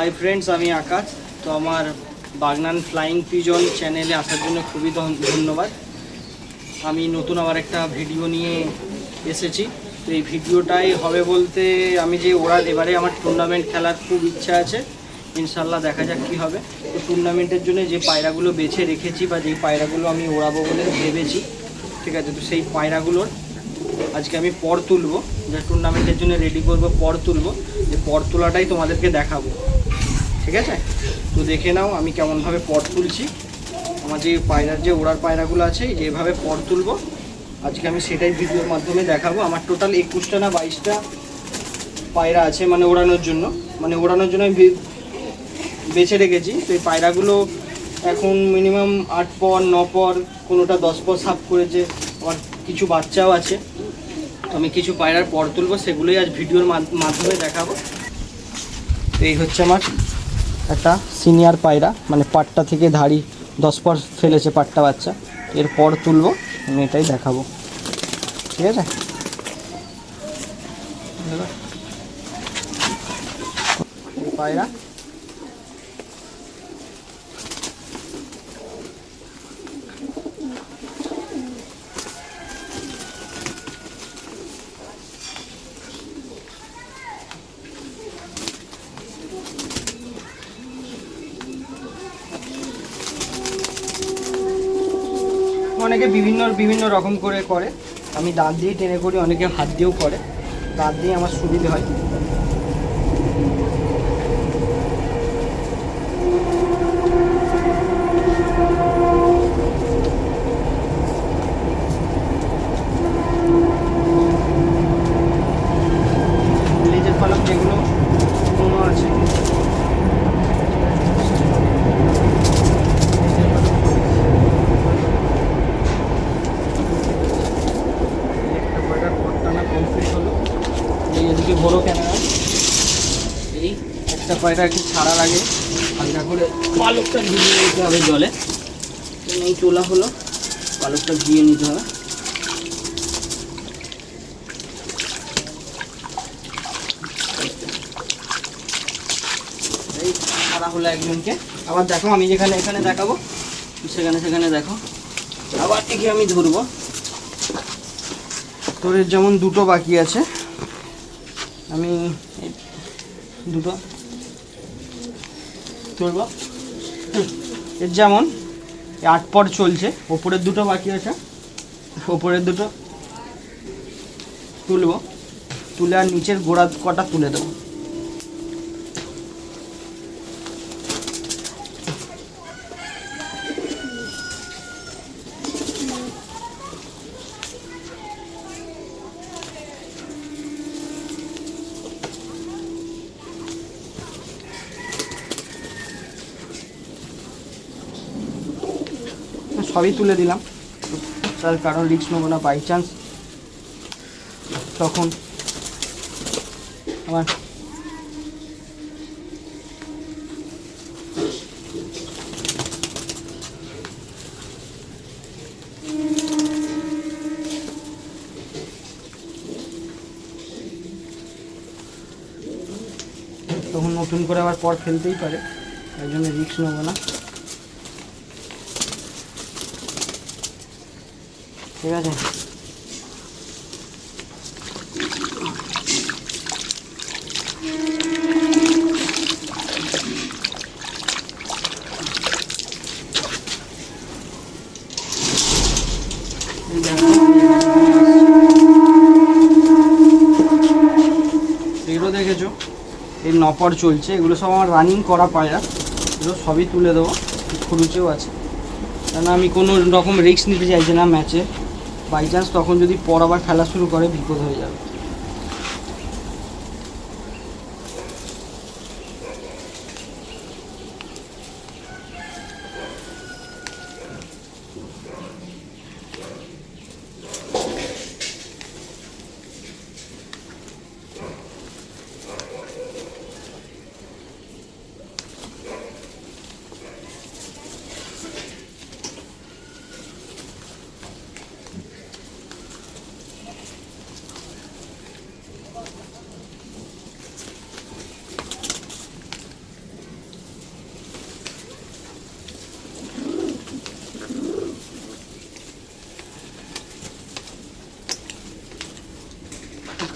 Hi friends আমি আকাশ। তো আমার বাগনান ফ্লাইং পিজন চ্যানেলে আসার জন্য খুবই ধন্যবাদ। আমি নতুন আবার একটা ভিডিও নিয়ে এসেছি। তো এই ভিডিওটাই হবে বলতে আমি যে ওরা এবারে আমার টুর্নামেন্ট খেলার খুব ইচ্ছা আছে ইনশাল্লাহ দেখা যাক কী হবে। তো টুর্নামেন্টের জন্য যে পায়রাগুলো বেছে রেখেছি বা যেই পায়রাগুলো আমি ওড়াবো বলে ভেবেছি, ঠিক আছে? তো সেই পায়রাগুলোর আজকে আমি পর তুলবো। যে টুর্নামেন্টের জন্য রেডি করব, পর তুলবো। যে পর তোলাটাই তোমাদেরকে দেখাবো। ঠিক আছে? তো দেখে নাও আমি কেমনভাবে পর তুলছি। আমার যে পায়রার যে ওড়ার পায়রাগুলো আছে যেভাবে পর তুলবো। আজকে আমি সেটাই ভিডিওর মাধ্যমে দেখাবো। আমার টোটাল একুশটা না বাইশটা পায়রা আছে মানে ওড়ানোর জন্য। মানে ওড়ানোর জন্য আমি বেছে রেখেছি। তো এই পায়রাগুলো এখন মিনিমাম আট পর, ন পর, কোনোটা দশ পর সাফ করেছে। আমার কিছু বাচ্চাও আছে। তো আমি কিছু পায়রার পর তুলবো, সেগুলোই আজ ভিডিওর মাধ- মাধ্যমে দেখাবো। এই হচ্ছে আমার একটা সিনিয়র পায়রা মানে পাটটা থেকে ধাড়ি দশ পর ফেলেছে পাটটা বাচ্চা। এরপর তুলবো, আমি এটাই দেখাবো। ঠিক আছে? পায়রা। অনেকে বিভিন্ন বিভিন্ন রকম করে করে। আমি দাঁত দিয়ে টেনে করি, অনেকে হাত দিয়েও করে। দাঁত দিয়ে আমার সুবিধে হয়। লেজের যেগুলো কোনো আছে একটা পায়রার পটটানা কমপ্লিট হলো এই এদিকে বড় ক্যামেরা এই পায়রা একটু ছাড়া লাগে। হালকা করে পালকটা ভিজিয়ে নিতে হবে জলে। এই তোলা হলো, পালকটা ভিজিয়ে নিতে হবে। এই ছাড়া হলো একজনকে। আবার দেখো, আমি যেখানে এখানে দেখাবো, সেখানে সেখানে দেখো। আবার একে আমি ধরবো। তোর যেমন দুটো বাকি আছে, আমি দুটো হুম, এর যেমন আট পর চলছে ওপরের দুটো বাকি আছে ওপরের দুটো তুলব তুলে আর নিচের গোড়া কটা তুলে দেবো। সবই তুলে দিলাম। তার কারণ রিক্স নেব না বাই চান্স তখন আমার তখন নতুন করে আবার পর ফেলতেই পারে। তাই জন্য রিক্স নেব না। ঠিক আছে। এগুলো দেখেছ? এই নপর চলছে। এগুলো সব আমার রানিং করা পায়রা এগুলো সবই তুলে দেবো। খুরুচেও আছে। কেন আমি কোনো রকম রিস্ক নিতে চাইছি না ম্যাচে বাই চান্স তখন যদি পর আবার খেলা শুরু করে বিপদ হয়ে যাবে।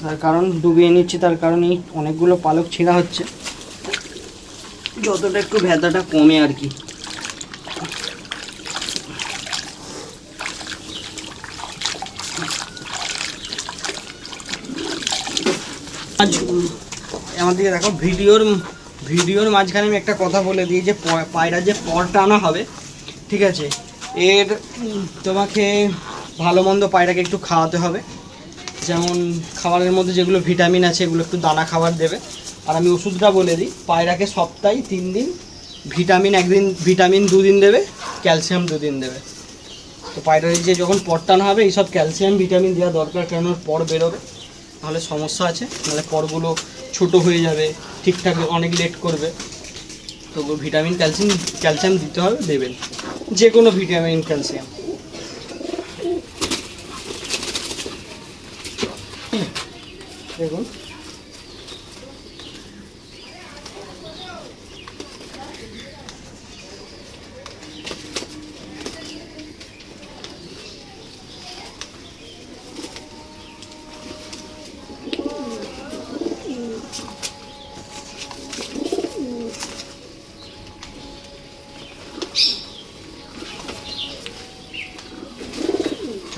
তার কারণ, ডুবিয়ে নিচ্ছি, তার কারণ এই অনেকগুলো পালক ছেঁড়া হচ্ছে। যতটা একটু ভেদাটা কমে আর কি। আমাদের দেখো, ভিডিওর ভিডিওর মাঝখানে আমি একটা কথা বলে দিই যে পায়রা যে পর টানা হবে, ঠিক আছে? এর তোমাকে ভালো মন্দ পায়রাকে একটু খাওয়াতে হবে। যেমন খাবারের মধ্যে যেগুলো ভিটামিন আছে, এগুলো একটু দানা খাবার দেবে। আর আমি ওষুধটা বলে দিই, পায়রাকে সপ্তাহে তিন দিন ভিটামিন একদিন, ভিটামিন দুদিন দেবে, ক্যালসিয়াম দুদিন দেবে। তো পায়রার যে যখন পরটানো হবে, এইসব ক্যালসিয়াম, ভিটামিন দেওয়া দরকার ওর পর বেরোবে। তাহলে সমস্যা আছে, নাহলে পরগুলো ছোট হয়ে যাবে, ঠিকঠাক অনেক লেট করবে। তো ভিটামিন, ক্যালসিয়াম ক্যালসিয়াম দিতে হবে, দেবেন। যে কোনো ভিটামিন, ক্যালসিয়াম। দেখুন।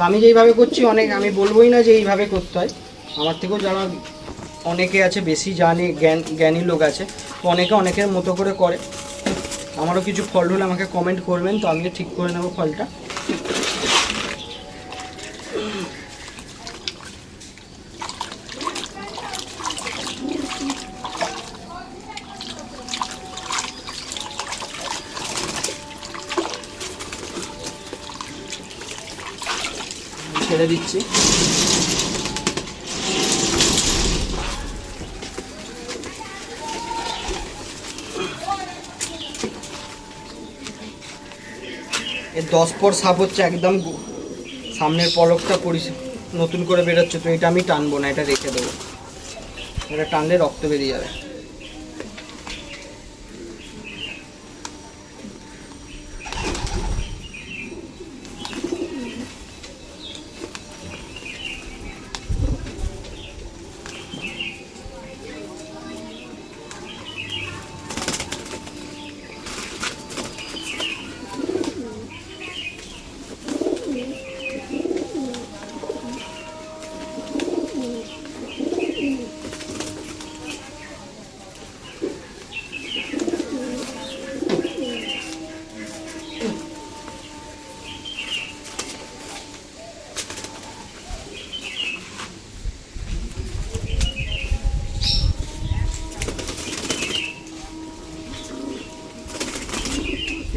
আমি যেইভাবে করছি অনেক আমি বলবোই না যে এইভাবে করতে হয়। আমার থেকেও যারা অনেকে আছে, বেশি জানে, জ্ঞান, জ্ঞানী লোক আছে অনেকে অনেকের মতো করে করে। আমারও কিছু ফল হলে আমাকে কমেন্ট করবেন, তো আমিও ঠিক করে নেব ফলটা। ছেড়ে দিচ্ছি। দশ পর সাপ হচ্ছে একদম সামনের পলকটা পরি নতুন করে বেরোচ্ছে, তো এটা আমি টানবো না, এটা রেখে দেবো। এটা টানলে রক্ত বেরিয়ে যাবে।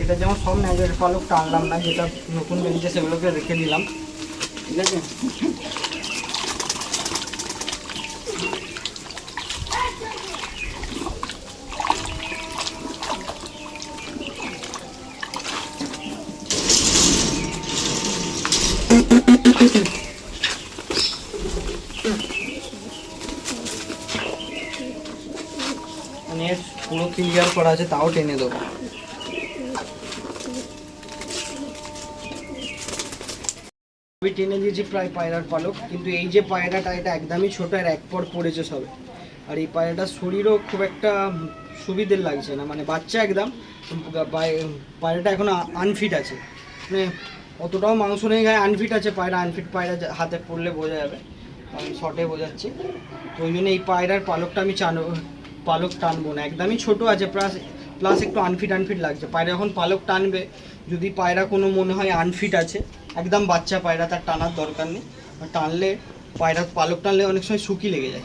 এটা যেমন সব ন্যাজের পালক টানলাম না, যেটা নতুন বেরিয়েছে সেগুলোকে রেখে দিলাম। ঠিক আছে? মানে পুরো ক্লিয়ার করা আছে, তাও টেনে দেবো। আমি টেনে দিয়েছি প্রায় পায়রার পালক। কিন্তু এই যে পায়রাটা, এটা একদমই ছোট আর এক পর পড়েছে সবে। আর এই পায়রাটার শরীরও খুব একটা সুবিধের লাগছে না। মানে বাচ্চা একদম পায়- পায়রাটা এখন আনফিট আছে। মানে অতটাও মাংস নেই গায়ে আনফিট আছে পায়রা। আনফিট পায়রা হাতে পড়লে বোঝা যাবে। আমি শর্টে বোঝাচ্ছি। তো ওই জন্য এই পায়রার পালকটা আমি চানো, পালক টানবো না। একদমই ছোট আছে প্লাস প্লাস একটু আনফিট আনফিট লাগছে। পায়রা যখন পালক টানবে, যদি পায়রা কোনো মনে হয় আনফিট আছে একদম বাচ্চা পায়রা, তার টানার দরকার নেই। টানলে, পায়রা, পালক টানলে অনেক সময় শুকি লেগে যায়।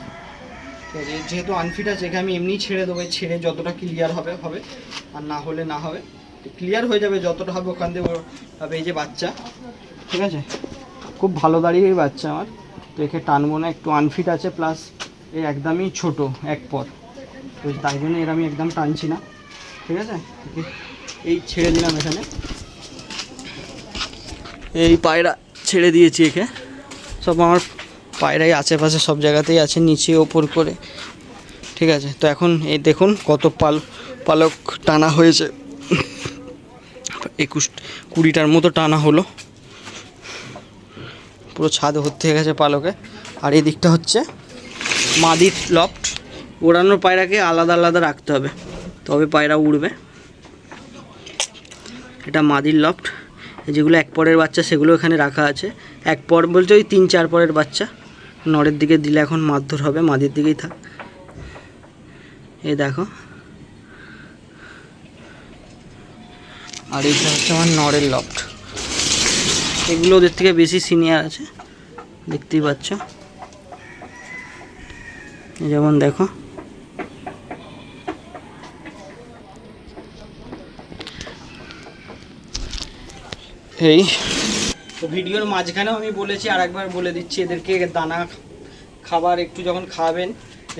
ঠিক আছে, যেহেতু আনফিট আছে এখানে আমি এমনি ছেড়ে দেবো ছেড়ে যতটা ক্লিয়ার হবে হবে। আর না হলে না হবে। ক্লিয়ার হয়ে যাবে যতটা হবে, ওখান ও- হবে এই যে বাচ্চা। ঠিক আছে? খুব ভালো দাঁড়িয়ে এই বাচ্চা আমার। তো একে টানবো না, একটু আনফিট আছে প্লাস এই একদমই ছোট, এক পর। তো তাই জন্য এর আমি একদম টানছি না। ঠিক আছে? এই ছেড়ে দিলাম এখানে। এই পায়রা ছেড়ে দিয়েছি একে। সব আমার পায়রাই আশেপাশে সব জায়গাতেই আছে, নিচে ওপর করে। ঠিক আছে, তো এখন এই দেখুন কত পাল পালক টানা হয়েছে। একুশ, কুড়িটার মতো টানা হলো। পুরো ছাদ ভর্তি হয়ে গেছে পালকে। আর এই দিকটা হচ্ছে মাদির লফট ওড়ানোর পায়রাকে আলাদা আলাদা রাখতে হবে, তবে পায়রা উড়বে। এটা মাদির লফট যেগুলো এক পরের বাচ্চা, সেগুলো এখানে রাখা আছে। এক পর বলতে ওই তিন, চার পরের বাচ্চা। নরের দিকে দিলে এখন মারধর হবে, মাদির দিকেই থাক। এই দেখো। আর এইটা হচ্ছে আমার নরের লফট। এগুলো ওদের থেকে বেশি সিনিয়র আছে। দেখতেই পাচ্ছ। যেমন দেখো। এই। তো ভিডিওর মাঝখানেও আমি বলেছি আর একবার বলে দিচ্ছি, এদেরকে দানা খাবার একটু যখন খাবেন,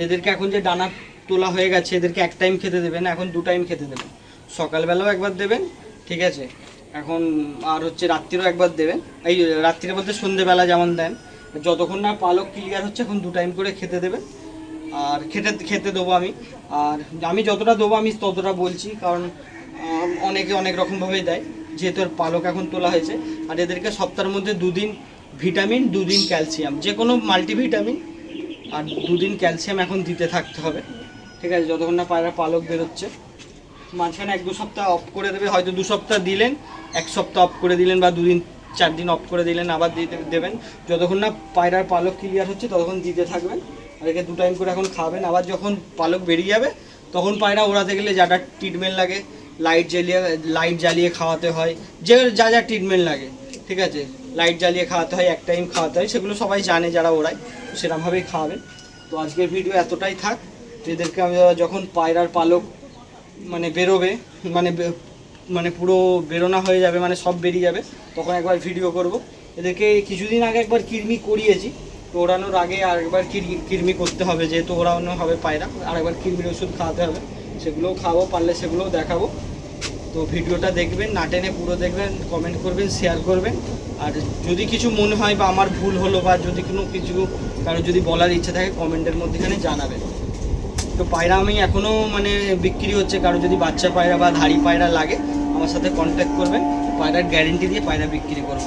এদেরকে এখন যে দানা তোলা হয়ে গেছে, এদেরকে এক টাইম খেতে দেবেন এখন দু টাইম খেতে দেবেন। সকালবেলাও একবার দেবেন, ঠিক আছে? এখন আর হচ্ছে রাত্রিরও একবার দেবেন। এই রাত্রিরে বলতে সন্ধেবেলা যেমন দেন, যতক্ষণ না পালক ক্লিয়ার হচ্ছে, এখন দু টাইম করে খেতে দেবেন। আর খেতে খেতে দেবো আমি। আর আমি যতটা দেবো আমি ততটা বলছি, কারণ অনেকে অনেক রকমভাবেই দেয়। যেহেতু এর পালক এখন তোলা হয়েছে, আর এদেরকে সপ্তাহের মধ্যে দুদিন ভিটামিন, দুদিন ক্যালসিয়াম যে কোনো মাল্টিভিটামিন আর দুদিন ক্যালসিয়াম এখন দিতে থাকতে হবে। ঠিক আছে, যতক্ষণ না পায়রা পালক বেরোচ্ছে। মাঝখানে এক দু সপ্তাহ অফ করে দেবে, হয়তো দু সপ্তাহ দিলেন, এক সপ্তাহ অফ করে দিলেন বা দুদিন, চার দিন অফ করে দিলেন, আবার দিতে দেবেন। যতক্ষণ না পায়রার পালক ক্লিয়ার হচ্ছে, ততক্ষণ দিতে থাকবেন। আর একে দু টাইম করে এখন খাবেন, আবার যখন পালক বেরিয়ে যাবে, তখন পায়রা ওড়াতে গেলে যা যা ট্রিটমেন্ট লাগে লাইট জ্বালিয়ে লাইট জ্বালিয়ে খাওয়াতে হয়। যে যা যা ট্রিটমেন্ট লাগে, ঠিক আছে? লাইট জ্বালিয়ে খাওয়াতে হয় এক টাইম খাওয়াতে হয়, সেগুলো সবাই জানে যারা তো সেরকমভাবেই খাওয়াবেন তো আজকের ভিডিও এতটাই থাক এদেরকে আমি যখন পায়রার পালক মানে বেরোবে মানে মানে পুরো বেরোনা হয়ে যাবে মানে সব বেরিয়ে যাবে, তখন একবার ভিডিও করব। এদেরকে কিছুদিন আগে একবার কিরমি করিয়েছি, তো ওড়ানোর আগে আর একবার কির- কিরমি করতে হবে, যেহেতু ওড়ানো হবে পায়রা আর একবার কিরমির ওষুধ খাওয়াতে হবে। সেগুলোও খাওয়াবো পারলে সেগুলোও দেখাবো। তো ভিডিওটা দেখবেন, না টেনে পুরো দেখবেন কমেন্ট করবেন শেয়ার করবেন। আর যদি কিছু মনে হয় বা আমার ভুল হলো বা যদি কোনো কিছু কারও যদি বলার ইচ্ছে থাকে কমেন্টের মধ্যেখানে জানাবেন। তো পায়রা আমি এখনও মানে বিক্রি হচ্ছে, কারও যদি বাচ্চা পায়রা বা ধাড়ি পায়রা লাগে, আমার সাথে কন্ট্যাক্ট করবেন। পায়রার গ্যারেন্টি দিয়ে পায়রা বিক্রি করব।